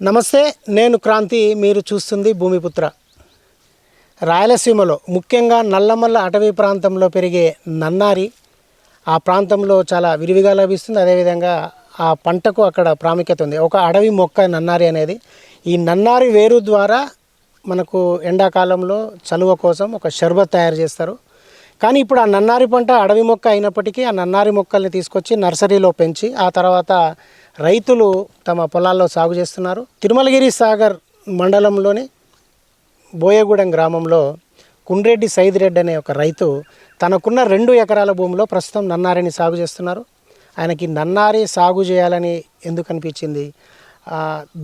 నమస్తే నేను క్రాంతి మీరు చూస్తుంది భూమిపుత్ర. రాయలసీమలో ముఖ్యంగా నల్లమల్ల అటవీ ప్రాంతంలో పెరిగే నన్నారి ఆ ప్రాంతంలో చాలా విరివిగా లభిస్తుంది. అదేవిధంగా ఆ పంటకు అక్కడ ప్రాముఖ్యత ఉంది. ఒక అడవి మొక్క నన్నారి అనేది. ఈ నన్నారి వేరు ద్వారా మనకు ఎండాకాలంలో చలువ కోసం ఒక షర్బత్ తయారు చేస్తారు. కానీ ఇప్పుడు ఆ నన్నారి పంట అడవి మొక్క అయినప్పటికీ ఆ నన్నారి మొక్కల్ని తీసుకొచ్చి నర్సరీలో పెంచి ఆ తర్వాత రైతులు తమ పొలాల్లో సాగు చేస్తున్నారు. తిరుమలగిరి సాగర్ మండలంలోని బోయగూడెం గ్రామంలో కుండ్రెడ్డి సైదిరెడ్డి అనే ఒక రైతు తనకున్న రెండు ఎకరాల భూమిలో ప్రస్తుతం నన్నారిని సాగు చేస్తున్నారు. ఆయనకి నన్నారి సాగు చేయాలని ఎందుకు అనిపించింది?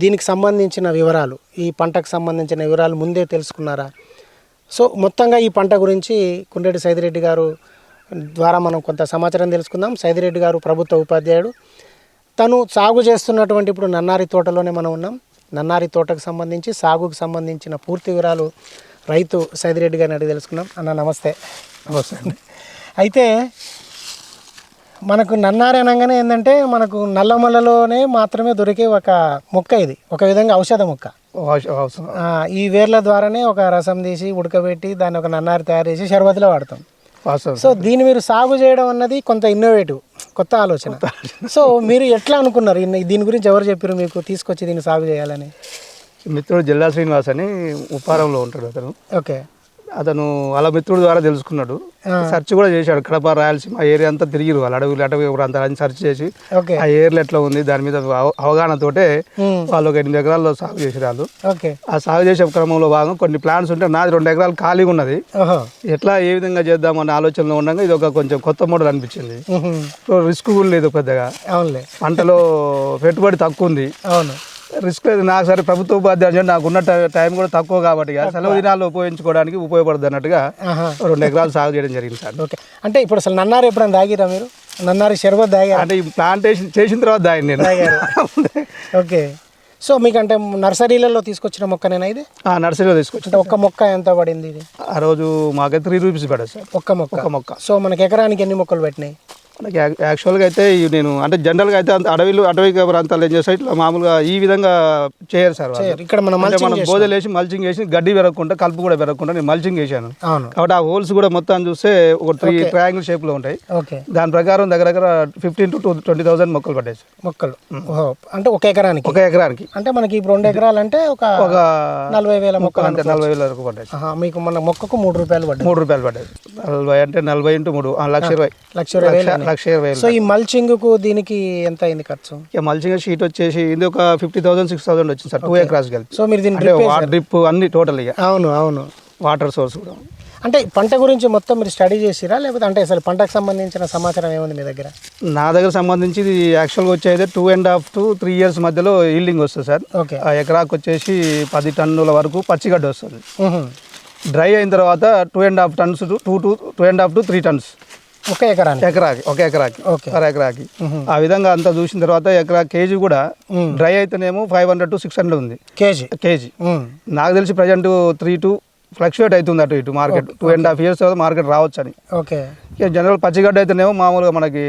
దీనికి సంబంధించిన వివరాలు ఈ పంటకు సంబంధించిన వివరాలు ముందే తెలుసుకున్నారా? సో మొత్తంగా ఈ పంట గురించి కుండ్రెడ్డి సైదిరెడ్డి గారు ద్వారా మనం కొంత సమాచారం తెలుసుకుందాం. సైదిరెడ్డి గారు ప్రభుత్వ ఉపాధ్యాయుడు. తను సాగు చేస్తున్నటువంటి ఇప్పుడు నన్నారి తోటలోనే మనం ఉన్నాం. నన్నారి తోటకు సంబంధించి సాగుకు సంబంధించిన పూర్తి వివరాలు రైతు సైదిరెడ్డి గారిని అడిగి తెలుసుకున్నాం అన్న నమస్తే. నమస్తే అయితే మనకు నన్నారి అనగానే ఏంటంటే మనకు నల్లమల్లలోనే మాత్రమే దొరికే ఒక మొక్క ఇది. ఒక విధంగా ఔషధ మొక్క. ఈ వేర్ల ద్వారానే ఒక రసం తీసి ఉడకబెట్టి దాన్ని ఒక నన్నారి తయారు చేసి షర్బత్లో వాడతాం. సో దీన్ని మీరు సాగు చేయడం అన్నది కొంత ఇన్నోవేటివ్ కొత్త ఆలోచన. సో మీరు ఎట్లా అనుకున్నారు? దీని గురించి ఎవరు చెప్పారు మీకు తీసుకొచ్చి దీన్ని సాగు చేయాలని? మిత్రుడు జిల్లా శ్రీనివాస్ అని ఉప్పారంలో ఉంటాడు అతను. ఓకే. అతను వాళ్ళ మిత్రుడు ద్వారా తెలుసుకున్నాడు. సెర్చ్ కూడా చేశాడు. కడప రాయలసీమ ఏరియా అంతా తిరిగిరు. వాళ్ళు అడవులు అటవీ ప్రాంతాలని సెర్చ్ చేసి ఆ ఏరియా ఎట్లా ఉంది? దాని మీద అవ- అవగాహనతోటే మ్మ్. వాళ్ళు ఒక ఎనిమిది ఎకరాల్లో సాగు చేసి వాళ్ళు. ఆ సాగు చేసే క్రమంలో భాగం కొన్ని ప్లాన్స్ ఉంటే నాది రెండు ఎకరాలు ఖాళీగా ఉన్నది. ఎట్లా ఏ విధంగా చేద్దామన్న ఆలోచనలో ఉండగా ఇది ఒక కొంచెం కొత్త మోడల్ అనిపించింది. రిస్క్ కూడా లేదు పెద్దగా. పంటలో పెట్టుబడి తక్కువ ఉంది. అవును. రిస్క్ లేదు. నాకు సరే ప్రభుత్వ ఉపాధ్యాయుడు నాకు ఉన్న టై- కూడా తక్కువ కాబట్టి సెలవు దినాలు ఉపయోగించుకోవడానికి ఉపయోగపడుతుంది అన్నట్టుగా రెండు ఎకరాలు సాగు చేయడం జరిగింది సార్. ఓకే. అంటే ఇప్పుడు అసలు నన్నారి ఎప్పుడైనా తాగిరా మీరు? నన్నారి షర్బత్ తాగారా? అంటే ఈ ప్లాంటేషన్ చేసిన తర్వాత దాన్ని నేను. ఓకే. సో మీకు అంటే నర్సరీలలో తీసుకొచ్చిన మొక్కనేనా ఇది? ఆ నర్సరీలో తీసుకొచ్చి అంటే ఒక్క మొక్క ఎంత పడింది ఇది? ఆ రోజు మాకైతే త్రీ రూపీస్ పడదు సార్. ఒక్క మొక్క. ఒక మొక్క. సో మనకి ఎకరానికి ఎన్ని మొక్కలు పెట్టినాయి? మనకి యాక్చువల్గా అయితే నేను అంటే జనరల్గా అయితే అడవిలు అటవీ ప్రాంతాలు ఏం చేస్తాయి? ఇట్లా మామూలుగా ఈ విధంగా చేయరు సార్. ఇక్కడ మనం అంటే మనం బోధలు వేసి మల్చింగ్ వేసి గడ్డి పెరగకుండా కలుపు కూడా పెరగకుండా నేను మల్చింగ్ వేసాను కాబట్టి ఆ హోల్స్ కూడా మొత్తం చూస్తే ఒక త్రీ ట్రయాంగిల్ షేప్లో ఉంటాయి. దాని ప్రకారం దగ్గర దగ్గర ఫిఫ్టీన్ టు ట్వంటీ థౌసండ్ మొక్కలు పడ్డాయి సార్. మొక్కలు. అంటే ఒక ఎకరానికి? ఒక ఎకరానికి. అంటే మనకి ఇప్పుడు రెండు ఎకరాలు అంటే ఒక ఒక నలభై వేల మొక్కలు అంతే నలభై వేల వరకు పడ్డాయి మీకు మన మొక్కకు మూడు రూపాయలు పడ్డాయి. మూడు రూపాయలు పడ్డాయి. నలభై అంటే నలభై ఇంటూ మూడు లక్ష ఇరవై. లక్ష ఇరవై లక్ష- ఇరవై సో ఈ మల్చింగ్కు దీనికి ఎంత అయింది ఖర్చు? మల్చింగ్ షీట్ వచ్చేసి ఇది ఒక ఫిఫ్టీ థౌసండ్ సిక్స్ థౌసండ్ వచ్చింది సార్ టూ ఎకరాస్ కలిపి. సో మీరు అంటే వాటర్ డ్రిప్ అన్ని టోటల్ ఇక. అవును అవును. వాటర్ సోర్స్ కూడా. అంటే పంట గురించి మొత్తం మీరు స్టడీ చేసిరా? లేకపోతే అంటే అసలు పంటకు సంబంధించిన సమాచారం ఏముంది మీ దగ్గర? నా దగ్గర సంబంధించి ఇది యాక్చువల్గా వచ్చేది two and half to three years మధ్యలో ఈల్డింగ్ వస్తుంది సార్. ఓకే. ఆ ఎకరాకు వచ్చేసి పది టన్నుల వరకు పచ్చిగడ్డ వస్తుంది. డ్రై అయిన తర్వాత two and half tons two two two and half to three tons ఒక ఎకరానికి? ఎకరాకి ఒక ఎకరాకి ఓకే. పర్ ఎకరాకి. ఆ విధంగా అంతా చూసిన తర్వాత ఎకరా కేజీ కూడా డ్రై అయితేనేమో five hundred to six hundred ఉంది. కేజీ? కేజీ. నాకు తెలిసి ప్రజెంట్ త్రీ టు ఫ్లక్చువేట్ అవుతుంది అటు ఇటు market. Two and half years తర్వాత మార్కెట్ రావచ్చు అని ఓకే జనరల్ పచ్చిగడ్డ అయితేనేమో మామూలుగా మనకి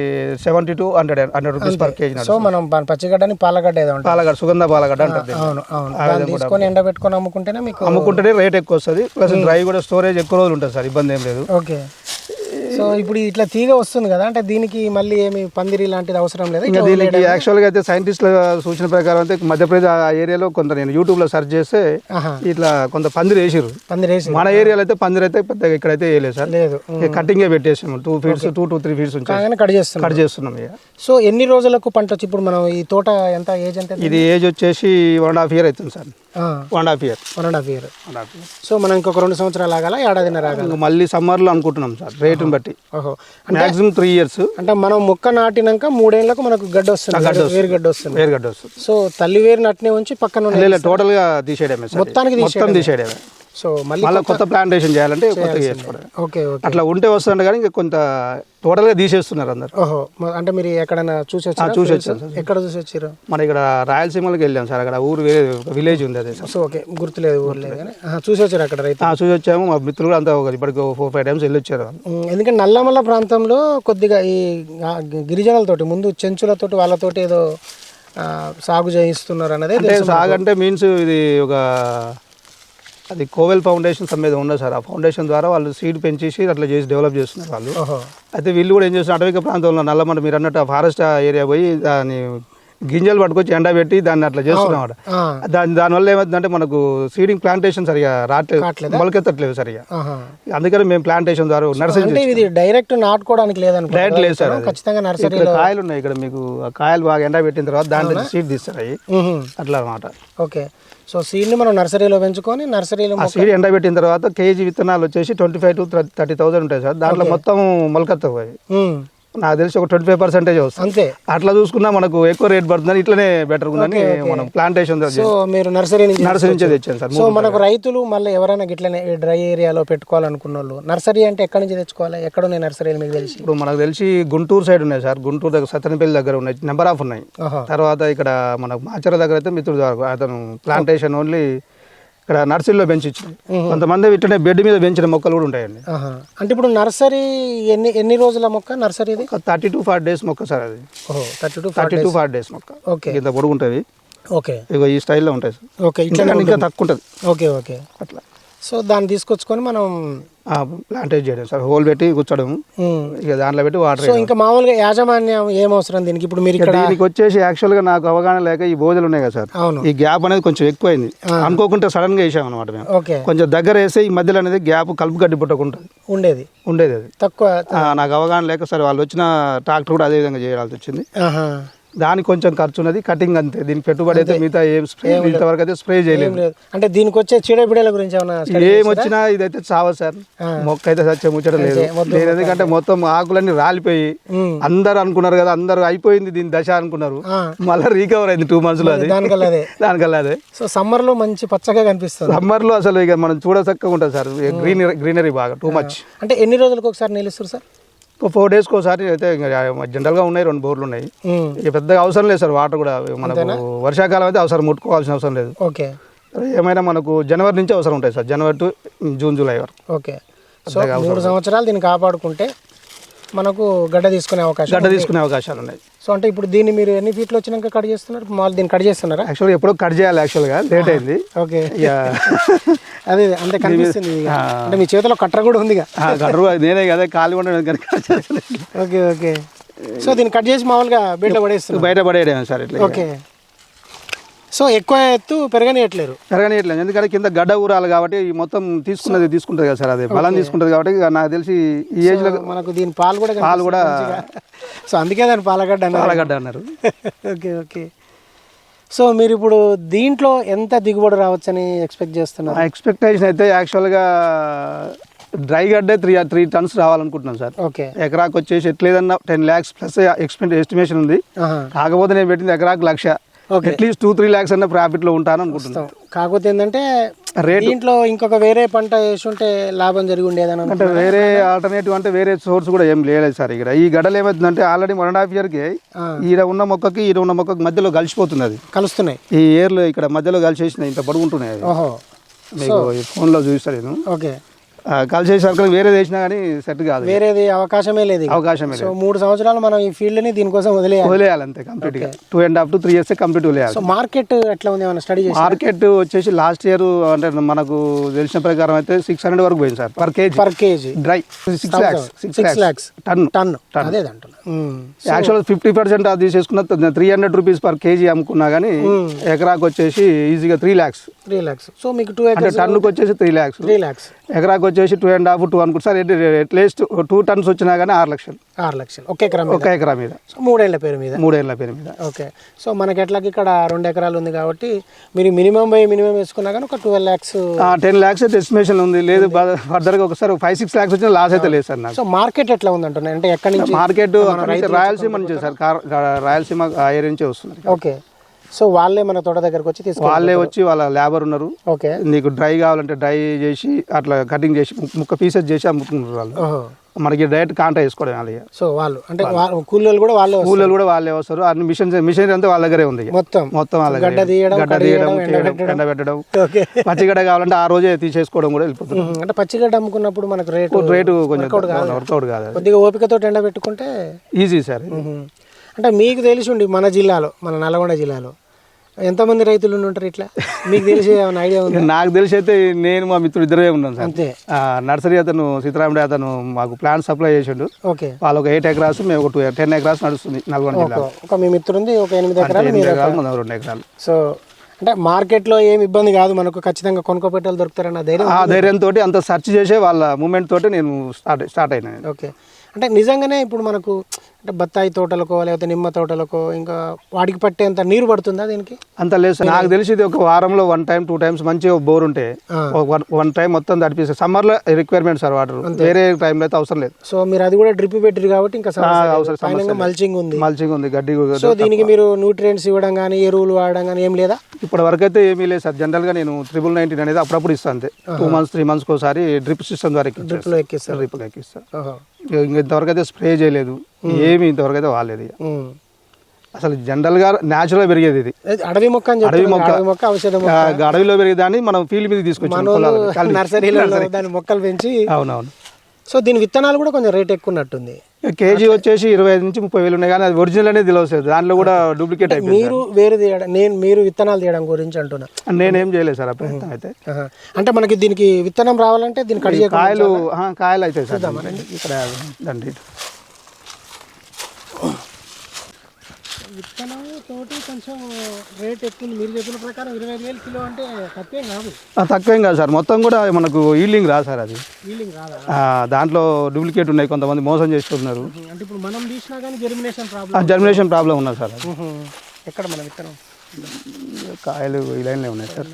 seventy to hundred hundred rupees per KG so మనం పచ్చిగడ్డని పాలగడ్డ ఏదో పాలగడ్డ సుగంధ పాలగడ్డ అంటారు. అవును అవును. దాన్ని తీసుకొని ఎండబెట్టుకొని అమ్ముకుంటేనే మీకు అమ్ముకుంటేనే రేట్ ఎక్కువ వస్తుంది. ప్లస్ డ్రై కూడా స్టోరేజ్ ఎక్కువ రోజులు ఉంటుంది సార్ ఇబ్బంది ఏం లేదు. ఓకే. సో ఇప్పుడు ఇట్లా తీగ వస్తుంది కదా అంటే దీనికి మళ్ళీ ఏమి పందిరి లాంటిది అవసరం లేదు? ఇంకా దీనికి యాక్చువల్గా అయితే సైంటిస్టుల సూచన ప్రకారం అయితే మధ్యప్రదేశ్ ఆ ఏరియాలో కొంత నేను యూట్యూబ్లో సెర్చ్ చేస్తే ఇట్లా కొంత పందిరి వేసిర్రు. పందిరి వేసి మన ఏరియాలో అయితే పందిరి అయితే పెద్దగా ఇక్కడైతే వేయలేదు సార్. లేదు. కటింగే పెట్టేసాము two feets two two three feets కాగానే కట్ చేస్తున్నాం. కట్ చేస్తున్నాం ఇక. సో ఎన్ని రోజులకు పంట వచ్చి ఇప్పుడు మనం ఈ తోట ఎంత ఏజ్ ఎంత ఇది ఏజ్ వచ్చేసి వన్ అండ్ హాఫ్ ఇయర్ అవుతుంది sir. One half year one and half year so మనం ఇంకొక రెండు సంవత్సరాలు ఆగాల ఏడాదిన్నర ఆగాల? మళ్ళీ సమ్మర్లో అనుకుంటున్నాం సార్. రేటుని బట్టి. ఓహో. మాక్సిమం త్రీ ఇయర్స్ అంటే మనం మొక్క నాటినాక మూడేళ్ళకు మనకు గడ్డ వస్తుంది. వేరు గడ్డ వస్తుంది. వేరుగడ్డ వస్తుంది. సో తల్లి వేరు నట్నే ఉంచి పక్కన లేదు టోటల్గా తీసేయడమే మొత్తానికి మొత్తం తీసేయడమే. సో మళ్ళీ మళ్ళీ కొత్త ప్లాంటేషన్ చేయాలంటే కొత్తగా చేసుకోవడం. Okay okay. అట్లా ఉంటే వస్తుండే కానీ ఇంకా కొంత టోటల్గా తీసేస్తున్నారు అందరు. ఓహో అంటే మీరు ఎక్కడైనా చూసి చూసి? వచ్చాను ఎక్కడ చూసి వచ్చారు మన ఇక్కడ రాయలసీమకి వెళ్ళాం సార్ అక్కడ ఊరు వేరే విలేజ్ ఉంది అదే సార్. సో ఓకే గుర్తులేదు ఊర్లేదు కానీ. ఆహా, చూసి వచ్చారు అక్కడ రైతు చూసి వచ్చాము మా మిత్రులు కూడా అంతా ఒక ఇప్పటికి ఫోర్ ఫైవ్ టైమ్స్ వెళ్ళి వచ్చారు ఎందుకంటే నల్లమల్ల ప్రాంతంలో కొద్దిగా ఈ గిరిజనులతోటి ముందు చెంచులతోటి వాళ్ళతోటి ఏదో సాగు చేయిస్తున్నారు అన్నదే అంటే సాగ్ అంటే మీన్స్ ఇది ఒక అది కోవెల్ ఫౌండేషన్ సమ్మేది ఉండదు సార్. ఆ ఫౌండేషన్ ద్వారా వాళ్ళు సీడ్ పెంచేసి అట్లా చేసి డెవలప్ చేస్తున్నారు వాళ్ళు. అయితే వీళ్ళు కూడా ఏం చేస్తున్నారు? అటవిక ప్రాంతంలో నల్లమంట మీరు అన్నట్టు ఆ ఫారెస్ట్ ఏరియా పోయి దాని గింజలు పట్టుకొచ్చి ఎండబెట్టి దాన్ని అట్లా చేస్తున్నాం దాని దానివల్ల ఏమవుతుందంటే మనకు సీడింగ్ ప్లాంటేషన్ సరిగా రావట్లేదు? మొలకెత్తట్లేదు సరిగా. అందుకని మేము ప్లాంటేషన్ ద్వారా నర్సరీ ఇది డైరెక్ట్ నాటుకోవడానికి లేదనుకో డైరెక్ట్ లేదు సార్. ఖచ్చితంగా నర్సరీలో కాయలు ఉన్నాయి ఇక్కడ మీకు. కాయలు బాగా ఎండబెట్టిన తర్వాత దాంట్లో సీడ్ తీస్తారు. అట్లా అనమాట ఓకే. సో సీడ్ని మనం నర్సరీలో పెంచుకొని నర్సరీలో సీడ్ ఎండబెట్టిన తర్వాత కేజీ విత్తనాలు వచ్చేసి twenty five to thirty thousand ఉంటాయి సార్. దాంట్లో మొత్తం మొలకత్తవు అవి. మ్, నాకు తెలిసి ఒక ట్వంటీ ఫైవ్ పర్సెంటేజ్ వస్తుంది. అంతే. అట్లా చూసుకున్నా మనకు ఎక్కువ రేట్ పడుతుందని ఇట్లనే బెటర్ ఉందని మనం ప్లాంటేషన్ సో మీరు నర్సరీ నుంచి నర్సరీ నుంచే తెచ్చాను సార్ సో మనకు రైతులు మళ్ళీ ఎవరైనా గిట్లనే ఈ డ్రై ఏరియాలో పెట్టుకోవాలనుకున్న వాళ్ళు నర్సరీ అంటే ఎక్కడి నుంచి తెచ్చుకోవాలి? ఎక్కడ ఉన్నాయి నర్సరీలు మీకు తెలిసి? ఇప్పుడు మనకు తెలిసి గుంటూరు సైడ్ ఉన్నాయి సార్. గుంటూరు దగ్గర సత్తెనపల్లి దగ్గర ఉన్నాయి. నెంబర్ ఆఫ్ ఉన్నాయి. తర్వాత ఇక్కడ మనకు మాచర దగ్గర అయితే మిత్రుడు అతను ప్లాంటేషన్ ఓన్లీ ఇక్కడ నర్సరీలో పెంచి ఇచ్చింది కొంతమంది ఇట్లనే బెడ్ మీద పెంచిన మొక్కలు కూడా ఉంటాయండి. అంటే ఇప్పుడు నర్సరీ ఎన్ని ఎన్ని రోజుల మొక్క నర్సరీది ఒక థర్టీ టు ఫార్టీ డేస్ మొక్క సార్ అది. Thirty to thirty to forty days మొక్క. ఓకే. ఇంత పొడుగు ఉంటుంది ఓకే. ఇగో ఈ స్టైల్లో ఉంటాయి సార్. ఓకే ఇట్లా ఇంకా తక్కువ ఉంటుంది. Okay okay. అట్లా. సో దాన్ని తీసుకొచ్చుకొని మనం ప్లాంటేజ్ చేయడం. సార్ హోల్ పెట్టి కూర్చోడం. ఇక దాంట్లో పెట్టి వాటర్ సో ఇంకా మామూలుగా యాజమాన్యం ఏం అవసరం దీనికి? ఇప్పుడు మీరు ఇక్కడ దీనికి వచ్చేసి యాక్చువల్గా నాకు అవగాహన లేక ఈ బోధలు ఉన్నాయి కదా సార్. అవును. ఈ గ్యాప్ అనేది కొంచెం ఎక్కువైంది. అనుకోకుండా సడన్గా వేసాం అనమాట మేము. ఓకే. కొంచెం దగ్గర వేస్తే ఈ మధ్యలో అనేది గ్యాప్ కలుపు గడ్డి పుట్టకుంటుంది ఉండేది. ఉండేది అది. తక్కువ నాకు అవగాహన లేక సరే వాళ్ళు వచ్చిన ట్రాక్టర్ కూడా అదే విధంగా చేయాల్సి వచ్చింది. దానికి కొంచెం ఖర్చు ఉన్నది కటింగ్ అంతే. దీనికి పెట్టుబడి అయితే మిగతా ఏం స్ప్రే ఇంతవరకు అయితే స్ప్రే చేయలేదు. అంటే దీనికి వచ్చే చీడపిడల గురించి ఏం వచ్చినా ఇదైతే చావదు సార్. మొక్క అయితే సత్యం ముచ్చడం లేదు. లేదు ఎందుకంటే మొత్తం ఆకులన్నీ రాలిపోయి. అందరు అనుకున్నారు కదా అందరు అయిపోయింది దీని దశ అనుకున్నారు. మళ్ళీ రీకవర్ అయింది టూ మంత్స్లో అది. దానికల్లా అదే. సో సమ్మర్లో మంచి పచ్చగా కనిపిస్తుంది. సమ్మర్లో అసలు ఇక మనం చూడచక్కగా ఉంటుంది సార్. గ్రీనరీ గ్రీనరీ బాగా టూ మచ్ అంటే ఎన్ని రోజులకు ఒకసారి నిలుస్తారు సార్? ఒక ఫోర్ డేస్ ఒకసారి అయితే జనరల్గా ఉన్నాయి రెండు బోర్లు ఉన్నాయి. ఇక పెద్దగా అవసరం లేదు సార్ వాటర్ కూడా మనకు వర్షాకాలం అయితే అవసరం ముట్టుకోవాల్సిన అవసరం లేదు. ఓకే. ఏమైనా మనకు జనవరి నుంచి అవసరం ఉంటాయి sir January to June July వరకు. ఓకే. సో మూడు సంవత్సరాలు దీన్ని కాపాడుకుంటే మనకు గడ్డ తీసుకునే అవకాశం గడ్డ తీసుకునే అవకాశాలు ఉన్నాయి. సో అంటే ఇప్పుడు దీన్ని మీరు ఎన్ని ఫీట్లు వచ్చినాక కట్ చేస్తున్నారు? మామూలు దీన్ని కట్ చేస్తున్నారా? యాక్చువల్గా ఎప్పుడో కట్ చేయాలి యాక్చువల్గా లేట్ అయింది. ఓకే. అదే అంతే కనిపిస్తుంది. అంటే మీ చేతిలో కట్టర్ కూడా ఉందిగా ఆ గడ్డరు నేనే కదా ఉండడం cut చేయలేదు. Okay okay. సో దీన్ని కట్ చేసి మామూలుగా బెడ్లో పడేస్తున్నారు. బయట పడేయడం సార్ ఇట్లా ఓకే. సో ఎక్కువ ఎత్తు పెరగనియట్లేరు. పెరగనియట్లేదు. ఎందుకంటే కింద గడ్డ ఊరాలి కాబట్టి ఈ మొత్తం తీసుకున్నది తీసుకుంటుంది కదా సార్ అది. బలం తీసుకుంటుంది కాబట్టి నాకు తెలిసి ఈ ఏజ్లో మనకు దీని పాలు కూడా పాలు కూడా సో అందుకే దాని పాలగడ్డ పాలగడ్డ అన్నారు. Okay okay. సో మీరు ఇప్పుడు దీంట్లో ఎంత దిగుబడి రావచ్చని ఎక్స్పెక్ట్ చేస్తున్నారు? ఎక్స్పెక్టేషన్ అయితే యాక్చువల్గా డ్రై గడ్డే త్రీ త్రీ టన్స్ రావాలనుకుంటున్నాం సార్. ఓకే. ఎకరాకు వచ్చేసి ఎట్లేదన్నా ten lakhs plus expect estimation ఉంది. కాకపోతే నేను పెట్టింది ఎకరాకు లక్ష. At least two three lakhs అన్న ప్రాఫిట్లో ఉంటాను అనుకుంటున్నాను కాకపోతే ఏంటంటే రేటు దీంట్లో ఇంకొక వేరే పంట వేసి ఉంటే లాభం జరిగి ఉండేదని అంటే అనుకుంటున్నా. వేరే ఆల్టర్నేటివ్ అంటే వేరే సోర్స్ కూడా ఏం లేదు సార్ ఇక్కడ. ఈ గడలు ఏమవుతుందంటే ఆల్రెడీ వన్ అండ్ హాఫ్ ఇయర్కి. ఈడ ఉన్న మొక్కకి ఈడ ఉన్న మొక్కకి మధ్యలో కలిసిపోతుంది అది. కలుస్తున్నాయి. ఈ ఇయర్లో ఇక్కడ మధ్యలో కలిసేసిన ఇంత పడుకుంటున్నాయి మీకు ఫోన్లో చూస్తాను నేను. ఓకే. ఆ, కలిసేసరికి వేరే వేసినా కానీ సెట్ కాదు వేరేది అవకాశమే లేదు. అవకాశమే సో మూడు సంవత్సరాలు మనం ఈ ఫీల్డ్ని దీనికోసం వదిలేయాలి. వదిలేయాలి అంతే కంప్లీట్గా two and half to three years complete వదిలేయాలి. సో మార్కెట్ ఎట్లా ఉంది ఏమైనా స్టడీ మార్కెట్ వచ్చేసి లాస్ట్ ఇయర్ అంటే మనకు తెలిసిన ప్రకారం అయితే సిక్స్ హండ్రెడ్ వరకు పోయింది sir per KG. Per KG. Dry six lakhs six lakhs ton ton అదే అంటున్నా. యాక్చువల్ ఫిఫ్టీ పర్సెంట్ అది తీసేసుకున్న three hundred rupees per KG అమ్ముకున్నా కానీ ఎకరాకు వచ్చేసి ఈజీగా three lakhs three lakhs so మీకు టూ అంటే టన్నుకు వచ్చేసి త్రీ ల్యాక్స్ త్రీ ల్యాక్స్ ఎకరాకు వచ్చేసి టూ అండ్ హాఫ్ టూ అనుకుంటు. Sir at least two tons వచ్చినా కానీ ఆరు లక్షలు. ఆరు లక్షలు. ఒక ఎకరం ఒక ఎకరా మీద. సో మూడేళ్ళ పేరు మీద? మూడేళ్ళ పేరు మీద. ఓకే. సో మనకి ఎట్లాకి ఇక్కడ రెండు ఎకరాలు ఉంది కాబట్టి మీరు మినిమం బై మినిమం వేసుకున్నా కానీ ఒక ట్వెల్వ్ ల్యాక్స్ టెన్ ల్యాక్స్ అయితే ఎస్టిమేషన్ ఉంది. లేదు ఫర్దర్గా ఒకసారి ఫైవ్ సిక్స్ ల్యాక్స్ వచ్చిన లాస్ అయితే లేదు సార్ నాకు. సో మార్కెట్ ఎట్లా ఉంది అంటే ఎక్కడి నుంచి మార్కెట్ రాయలసీమ నుంచి సార్. రాయలసీమ ఏరియా నుంచే వస్తున్నారు ఓకే. సో వాళ్ళే మన తోట దగ్గరకు వచ్చి తీసుకో వాళ్ళే వచ్చి వాళ్ళ లేబర్ ఉన్నారు ఓకే నీకు డ్రై కావాలంటే డ్రై చేసి అట్లా కటింగ్ చేసి ముక్క పీసెస్ చేసి అమ్ముకుంటున్నారు వాళ్ళు మనకి డైరెక్ట్ కాంటా వేసుకోవడం వాళ్ళు ఇక. సో వాళ్ళు అంటే కూలీలు కూడా వాళ్ళే వస్తారు. కూలీలు కూడా వాళ్ళే వస్తారు అన్ని మిషన్ మిషన్ అంతా వాళ్ళ దగ్గరే ఉంది. మొత్తం మొత్తం వాళ్ళ గడ్డ. తీయడం, గడ్డ తీయడం. ఎండబెట్టడం ఓకే పచ్చిగడ్డ కావాలంటే ఆ రోజే తీసేసుకోవడం కూడా వెళ్ళిపోతుంది. అంటే పచ్చిగడ్డ అమ్ముకున్నప్పుడు మనకు రేటు రేటు కొంచెం వర్కౌట్ కాదు కొద్దిగా ఓపికతో ఎండ పెట్టుకుంటే ఈజీ సార్. అంటే మీకు తెలిసి ఉండి మన జిల్లాలో మన నల్గొండ జిల్లాలో ఎంతమంది రైతులు ఉంటారు ఇట్లా? మీకు తెలిసి ఏమైనా ఐడియా ఉంది? నాకు తెలిసి అయితే నేను మా మిత్రుడు ఇద్దరే ఉన్నాం సార్. అంతే. నర్సరీ అతను సీతారాముడి అతను మాకు ప్లాంట్ సప్లై చేసిండు. ఓకే. వాళ్ళు ఒక ఎయిట్ ఎకరాస్ మేము ఒక టూ టెన్ ఎకరాస్ నడుస్తుంది నల్గొండ జిల్లాలో. ఒక మీ మిత్రుడు ఉంది ఒక ఎనిమిది ఎకరాలు రెండు ఎకరాలు. సో అంటే మార్కెట్లో ఏం ఇబ్బంది కాదు మనకు ఖచ్చితంగా కొనుక్కోపెట్టాలు దొరుకుతారన్న ధైర్యం ఆ ధైర్యంతో అంత సెర్చ్ చేసే వాళ్ళ మూమెంట్ తోటి నేను స్టార్ట్ స్టార్ట్ అయినా. ఓకే. అంటే నిజంగానే ఇప్పుడు మనకు అంటే బత్తాయి తోటలకో లేకపోతే నిమ్మ తోటలకో ఇంకా వాడికి పట్టేంత నీరు పడుతుందా దీనికి? అంత లేదు సార్. నాకు తెలిసి ఇది ఒక వారంలో వన్ టైం టూ టైమ్స్ మంచిగా బోర్ ఉంటే. వన్ టైం మొత్తం తడిపిస్తే సమ్మర్లో రిక్వైర్మెంట్ సార్ వాటర్ వేరే టైంలో అయితే అవసరం లేదు. సో మీరు అది కూడా డ్రిప్ పెట్టిరు కాబట్టి ఇంకా మల్చింగ్ ఉంది. మల్చింగ్ ఉంది గడ్డి సో దీనికి మీరు న్యూట్రియంట్స్ ఇవ్వడం కానీ ఎరువులు వాడడం కానీ ఏం లేదా? ఇప్పటి వరకు అయితే ఏమీ లేదు సార్. జనరల్గా నేను ట్రిపుల్ నైన్టీన్ అనేది అప్పుడప్పుడు ఇస్తాను అంతే. టూ మంత్స్ త్రీ మంత్స్కి ఒకసారి డ్రిప్ సిస్టమ్ ద్వారా డ్రిప్లో ఎక్కిస్తారు డ్రిప్. ఇంకా ఇంతవరకు అయితే స్ప్రే చేయలేదు. ఏమి ఇంతవరకు అయితే. ఉమ్. అసలు జనరల్గా న్యాచురల్గా పెరిగేది ఇది. అడవి మొక్క అడవి మొక్క. మొక్క ఔషధ అడవిలో పెరిగేదాన్ని మనం ఫీల్డ్ మీద తీసుకొచ్చాం పొలాలకు. నర్సరీలలో దాని మొక్కలు పెంచి అవునవును. సో దీని విత్తనాలు కూడా కొంచెం రేట్ ఎక్కువ ఉన్నట్టుంది కేజీ వచ్చేసి ఇరవై ఐదు నుంచి ముప్పై వేలు ఉన్నాయి కానీ అది ఒరిజినల్ అనేది తెలియదు దాంట్లో కూడా డూప్లికేట్ అయిపోయింది మీరు వేరు తీయడం నేను మీరు విత్తనాలు తీయడం గురించి అంటున్నా. నేనేం చేయలేదు సార్ ఆ ప్రయత్నం అయితే. అంటే మనకి దీనికి విత్తనం రావాలంటే చేయకుండా కాయలు కాయలు అయితే సార్ ఇక్కడ దండి ఇటు. విత్తనం తోటి కొంచెం రేట్ ఎక్కువ మీరు చెప్పిన ప్రకారం ఇరవై ఐదు వేలు కిలో అంటే తక్కువేం కాదు. ఆ, తక్కువేం కాదు సార్. మొత్తం కూడా మనకు ఈల్డింగ్ రా సార్ అది. ఫీలింగ్ రాదా? ఆ, దాంట్లో డూప్లికేట్ ఉన్నాయి కొంతమంది మోసం చేస్తున్నారు. అంటే ఇప్పుడు మనం తీసినా కానీ జెర్మినేషన్ ప్రాబ్లం జర్మినేషన్ ప్రాబ్లం ఉన్నది సార్ అది. ఎక్కడ మన విత్తనం? కాయలు ఈ లైన్లో ఉన్నాయి సార్.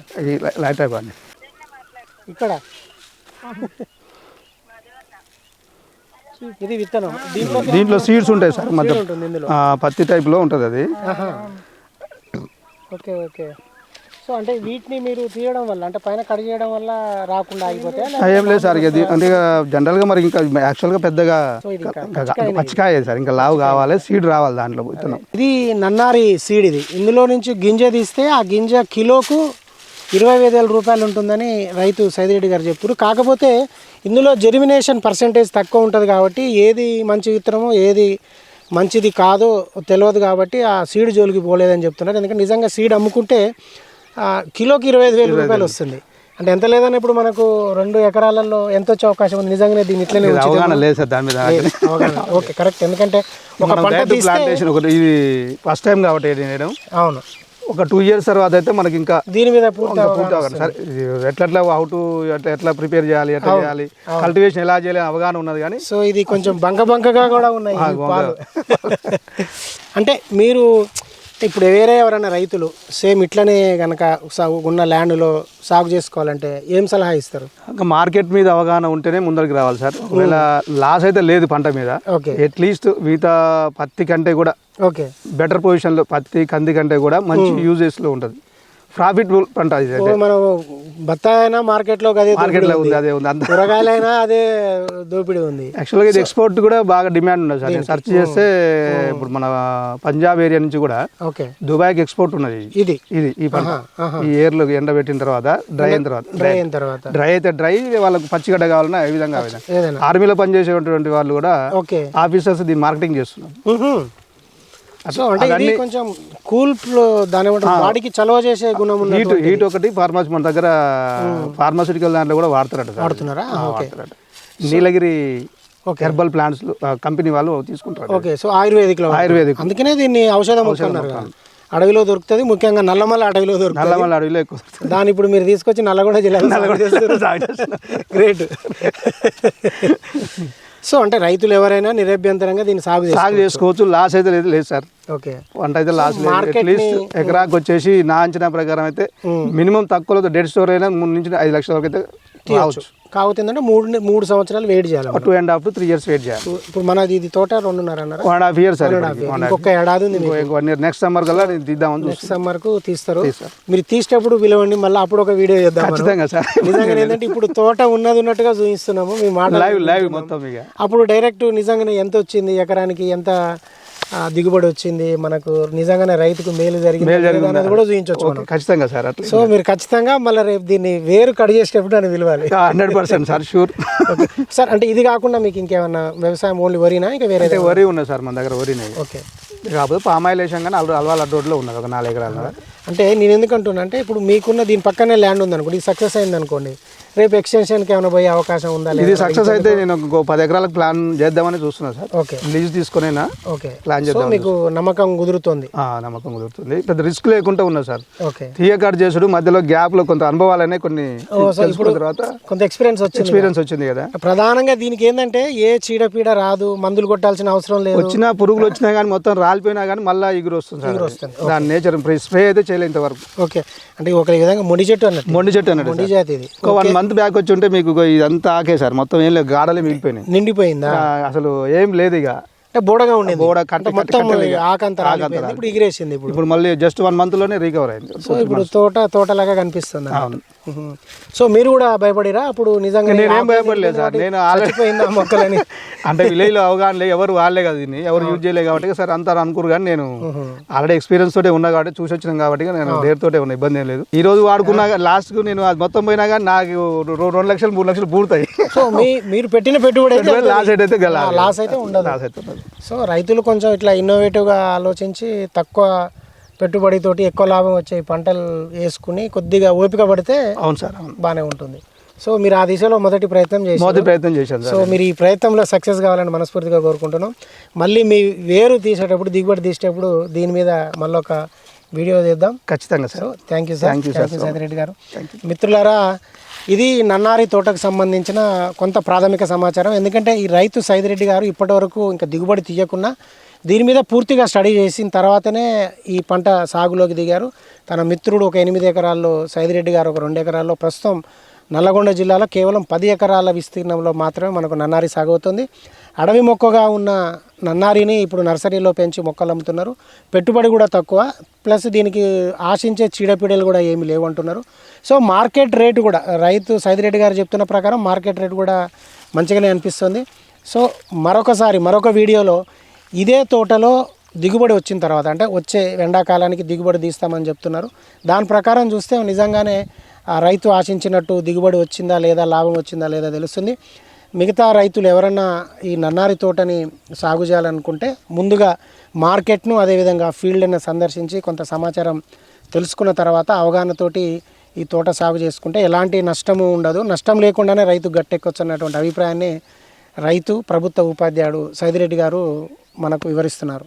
లైట్ అయిపోయింది. ఇక్కడ? ఇది విత్తనం. దీంట్లో సీడ్స్ ఉంటాయి సార్ ఆ, పత్తి టైప్లో ఉంటుంది అది. Okay okay. సో అంటే వీటిని మీరు తీయడం వల్ల అంటే పైన కట్ చేయడం వల్ల రాకుండా ఆ, ఏం లేదు సార్ ఇది అంటే ఇక జనరల్గా మరి ఇంకా పెద్దగా ఇది ఇంకా ఇంకా పచ్చికాయ సార్ ఇంకా లావు కావాలి సీడ్ రావాలి దాంట్లో ఇది నన్నారి సీడ్ ఇది. ఇందులో నుంచి గింజ తీస్తే ఆ గింజ కిలోకు ఇరవై ఐదు వేల రూపాయలు ఉంటుందని రైతు సైదిరెడ్డి గారు చెప్తారు కాకపోతే ఇందులో జెర్మినేషన్ పర్సంటేజ్ తక్కువ ఉంటుంది కాబట్టి ఏది మంచి విత్తనమో ఏది మంచిది కాదో తెలియదు కాబట్టి ఆ సీడ్ జోలికి పోలేదని చెప్తున్నారు. ఎందుకంటే నిజంగా సీడ్ అమ్ముకుంటే కిలోకి ఇరవై ఐదు వేల రూపాయలు వస్తుంది. అంటే ఎంత లేదని ఇప్పుడు మనకు రెండు ఎకరాలలో ఎంత వచ్చే అవకాశం ఉంది? నిజంగానే దీన్ని ఇట్లనే అవగాహన లేదు సార్ దాని మీద అవగాహన. Okay correct. ఎందుకంటే ఒక పంట ఇది ఫస్ట్ టైం కాబట్టి అవును. ఒక టూ ఇయర్స్ తర్వాత అయితే మనకి ఇంకా దీని మీద పూర్తి అవగాహన సార్ ఎట్లా ఎట్లా హౌ టు ఎట్లా ఎట్లా ప్రిపేర్ చేయాలి ఎట్లా చేయాలి కల్టివేషన్ ఎలా చేయాలి అవగాహన ఉన్నది కానీ సో ఇది కొంచెం బంక బంకగా కూడా ఉన్నాయి అంటే మీరు ఇప్పుడు వేరే ఎవరైనా రైతులు సేమ్ ఇట్లనే కనుక సాగు ఉన్న ల్యాండ్లో సాగు చేసుకోవాలంటే ఏం సలహా ఇస్తారు? ఇంకా మార్కెట్ మీద అవగాహన ఉంటేనే ముందరికి రావాలి సార్. ఒకవేళ లాస్ అయితే లేదు పంట మీద. ఓకే. అట్లీస్ట్ మిగతా పత్తి కంటే కూడా ఓకే. బెటర్ పొజిషన్లో పత్తి కంది కంటే కూడా మంచి యూజెస్లో ఉంటుంది. ప్రాఫిటబుల్ పంట ఇది మనం బత్తాయి అయినా మార్కెట్లో అదే మార్కెట్లో ఉంది అదే ఉంది అంత. కూరగాయలైనా అదే దోపిడీ ఉంది. యాక్చువల్గా ఇది ఎక్స్పోర్ట్ కూడా బాగా డిమాండ్ ఉన్నది సార్. నేను సెర్చ్ చేస్తే ఇప్పుడు మన పంజాబ్ ఏరియా నుంచి కూడా ఓకే. దుబాయ్కి ఎక్స్పోర్ట్ ఉన్నది ఇది. ఇది? ఇది ఈ పంట. ఈ ఏర్లో ఎండబెట్టిన తర్వాత డ్రై అయిన తర్వాత డ్రై అయిన తర్వాత. డ్రై అయితే డ్రై వాళ్ళకి పచ్చిగడ్డ కావాలన్నా ఏ విధంగా ఆ విధంగా ఏదైనా. ఆర్మీలో పనిచేసేటువంటి వాళ్ళు కూడా ఓకే. ఆఫీసర్స్ దీన్ని మార్కెటింగ్ చేస్తున్నారు. మ్మ్హ్మ్. సో అంటే ఇది కొంచెం కూల్ దాని బాడీకి చలవ చేసే గుణం ఉన్న హీట్ హీట్ ఒకటి ఫార్మసీ మన దగ్గర ఫార్మాసిటికల్ దాంట్లో కూడా వాడతారట వాడుతున్నారా? ఆ, వాడతారట. నీలగిరి హెర్బల్ ప్లాంట్స్ కంపెనీ వాళ్ళు తీసుకుంటారు ఓకే. సో ఆయుర్వేదిక్లో ఆయుర్వేదిక్ అందుకనే దీన్ని ఔషధం కదా. అడవిలో దొరుకుతుంది ముఖ్యంగా నల్లమల్ల అడవిలో దొరుకుతుంది. నల్లమల్ల అడవిలో ఎక్కువ దాన్ని ఇప్పుడు మీరు తీసుకొచ్చి నల్లగొండ జిల్లాలో గ్రేట్ సో అంటే రైతులు ఎవరైనా నిరభ్యంతరంగా దీన్ని సాగు సాగు చేసుకోవచ్చు. లాస్ అయితే లేదు లేదు సార్. ఓకే. పంట అయితే లాస్ లేదు. అట్లీస్ట్ ఎకరాకి వచ్చేసి నా అంచనా ప్రకారం అయితే మినిమం తక్కువలో డెడ్ స్టోర్ అయినా మూడు నుంచి ఐదు లక్షల వరకు అయితే రావచ్చు. కాకపోతే ఏంటంటే మూడు మూడు సంవత్సరాలు వెయిట్ చేయాలి. Two and half to three years wait చేయాలి. ఇప్పుడు మనది ఇది తోట రెండున్నర అన్నారా? వన్ హాఫ్ ఇయర్ సార్ ఇప్పటికి. One and half ఇంకొక ఏడాది వన్ ఇయర్ నెక్స్ట్ సమ్మర్ కల్లా నేను చూస్తాను నెక్స్ట్ సమ్మర్కు తీస్తారు. మీరు తీసేటప్పుడు పిలవండి మళ్ళీ అప్పుడు ఒక వీడియో చేద్దాం. ఖచ్చితంగా సార్. నిజంగా ఏంటంటే ఇప్పుడు తోట ఉన్నది ఉన్నట్టుగా చూపిస్తున్నాము మీ మాట లైవ్ లైవ్ మొత్తం ఇక. అప్పుడు డైరెక్ట్ నిజంగానే ఎంత వచ్చింది ఎకరానికి ఎంత దిగుబడి వచ్చింది. మనకు నిజంగానే రైతుకు మేలు జరిగింది. అనేది కూడా చూపించవచ్చు ఖచ్చితంగా సార్ అట్లా సో మీరు ఖచ్చితంగా మళ్ళీ రేపు దీన్ని వేరు కట్ చేసేటప్పుడు అని పిలవాలి. Hundred percent sir sure. Sir అంటే ఇది కాకుండా మీకు ఇంకేమన్నా వ్యవసాయం ఓన్లీ వరినా ఇంకా వేరే వరి ఉన్నది సార్ మన దగ్గర వరి ఉన్నాయి. ఓకే. కాకపోతే పామాయిల్ వేసాం కానీ అల్వ అల్వాల రోడ్లో ఉన్నది ఒక నాలుగు ఎకరాల. అంటే నేను ఎందుకు అంటున్నా అంటే ఇప్పుడు మీకున్న దీని పక్కనే ల్యాండ్ ఉంది అనుకోండి ఇది సక్సెస్ అయింది అనుకోండి రేపు ఎక్స్టెన్షన్కి ఏమైనా పోయే అవకాశం ఉందా ఇది సక్సెస్ అయితే నేను ఇంకో పది ఎకరాలకు ప్లాన్ చేద్దామని చూస్తున్నా సార్. ఓకే. లీజ్ తీసుకునేనా? ఓకే. ప్లాన్ చేద్దాం మీకు నమ్మకం కుదురుతుంది? ఆ, నమ్మకం కుదురుతుంది. పెద్ద రిస్క్ లేకుండా ఉన్నా సార్. ఓకే. తీయ కార్డ్ చేసుడు మధ్యలో గ్యాప్లో కొంత అనుభవాలనే కొన్ని తర్వాత కొంత ఎక్స్పీరియన్స్ వచ్చింది ఎక్స్పీరియన్స్ వచ్చింది కదా. ప్రధానంగా దీనికి ఏంటంటే ఏ చీడపీడ రాదు మందులు కొట్టాల్సిన అవసరం లేదు. వచ్చిన పురుగులు వచ్చినా కానీ మొత్తం రాలిపోయినా కానీ మళ్ళీ ఎగురు వస్తుంది సార్. దాని నేచర్ స్ప్రే అయితే చేయలేదు ఇంతవరకు ఓకే. అంటే ఒక విధంగా మొండి చెట్టు అన్నట్టు. మొండి చెట్టు అన్నట్టు మొండి. జాతి ఇది. ఒక వన్ మంత్ బ్యాక్ వచ్చి ఉంటే మీకు ఇదంతా ఆకే సార్. మొత్తం ఏం లేదు గాడలే మిగిలిపోయినాయి. నిండిపోయిందా? అసలు ఏం లేదు ఇక అంటే బోడగా ఉండేది. బోడ అంటే మొత్తం. ఆకంత ఇప్పుడు ఎగిరేసింది ఇప్పుడు. ఇప్పుడు మళ్ళీ జస్ట్ వన్ మంత్లోనే రికవర్ అయింది. సో ఇప్పుడు తోట తోటలాగా కనిపిస్తుంది. సో మీరు కూడా భయపడిరా? అప్పుడు నిజంగా నేనేం భయపడలేదు సార్. నేను ఆల్రెడీ చచ్చిపోయిందా మొక్కలని? అంటే విలేజ్లో అవగాహన లేదు ఎవరు వాళ్ళే కదా దీన్ని. ఎవరు యూజ్ చేయలేదు కాబట్టి సార్ అంతా అనుకురు కానీ నేను ఆల్రెడీ ఎక్స్పీరియన్స్ తోటే ఉన్నా కాబట్టి చూసి వచ్చినాం కాబట్టి నేను దేనితోటే ఉన్నా ఇబ్బంది ఏం లేదు. ఈ రోజు వాడుకున్నా లాస్ట్కు నేను అది మొత్తం పోయినా కానీ నాకు రెండు లక్షలు మూడు లక్షలు పూర్తాయి. సో మీ మీరు పెట్టిన పెట్టుబడి లాస్ అయితే లాస్ అయితే ఉండదు. లాస్ అయితే ఉండదు. సో రైతులు కొంచెం ఇట్లా ఇన్నోవేటివ్గా ఆలోచించి తక్కువ పెట్టుబడితోటి ఎక్కువ లాభం వచ్చే పంటలు వేసుకుని కొద్దిగా ఓపిక పడితే అవును సార్ బాగానే ఉంటుంది. సో మీరు ఆ దిశలో మొదటి ప్రయత్నం చేసి మొదటి ప్రయత్నం చేశాను సో సార్ మీరు ఈ ప్రయత్నంలో సక్సెస్ కావాలని మనస్ఫూర్తిగా కోరుకుంటున్నాం. మళ్ళీ మీ వేరు తీసేటప్పుడు దిగుబడి తీసేటప్పుడు దీని మీద మళ్ళీ ఒక వీడియో తీద్దాం ఖచ్చితంగా sir. Thank you sir thank you Saidireddy గారు. మిత్రులారా ఇది నన్నారి తోటకు సంబంధించిన కొంత ప్రాథమిక సమాచారం. ఎందుకంటే ఈ రైతు సైదిరెడ్డి గారు ఇప్పటివరకు ఇంకా దిగుబడి తీయకుండా దీని మీద పూర్తిగా స్టడీ చేసిన తర్వాతనే ఈ పంట సాగులోకి దిగారు. తన మిత్రుడు ఒక ఎనిమిది ఎకరాల్లో సైదిరెడ్డి గారు ఒక రెండు ఎకరాల్లో. ప్రస్తుతం నల్లగొండ జిల్లాలో కేవలం పది ఎకరాల విస్తీర్ణంలో మాత్రమే మనకు నన్నారి సాగవుతుంది అడవి మొక్కగా ఉన్న నన్నారిని ఇప్పుడు నర్సరీలో పెంచి మొక్కలు అమ్ముతున్నారు. పెట్టుబడి కూడా తక్కువ. ప్లస్ దీనికి ఆశించే చీడపీడలు కూడా ఏమి లేవంటున్నారు సో మార్కెట్ రేటు కూడా రైతు సైదిరెడ్డి గారు చెప్తున్న ప్రకారం మార్కెట్ రేటు కూడా మంచిగానే అనిపిస్తుంది. సో మరొకసారి మరొక వీడియోలో ఇదే తోటలో దిగుబడి వచ్చిన తర్వాత అంటే వచ్చే ఎండాకాలానికి దిగుబడి తీస్తామని చెప్తున్నారు. దాని ప్రకారం చూస్తే నిజంగానే రైతు ఆశించినట్టు దిగుబడి వచ్చిందా లేదా లాభం వచ్చిందా లేదా తెలుస్తుంది. మిగతా రైతులు ఎవరన్నా ఈ నన్నారి తోటని సాగు చేయాలనుకుంటే ముందుగా మార్కెట్ను అదేవిధంగా ఫీల్డ్ని సందర్శించి కొంత సమాచారం తెలుసుకున్న తర్వాత అవగాహనతోటి ఈ తోట సాగు చేసుకుంటే ఎలాంటి నష్టము ఉండదు. నష్టం లేకుండానే రైతు గట్టెక్కొచ్చు అన్నటువంటి అభిప్రాయాన్ని రైతు ప్రభుత్వ ఉపాధ్యాయుడు సైదిరెడ్డి గారు మనకు వివరిస్తున్నారు.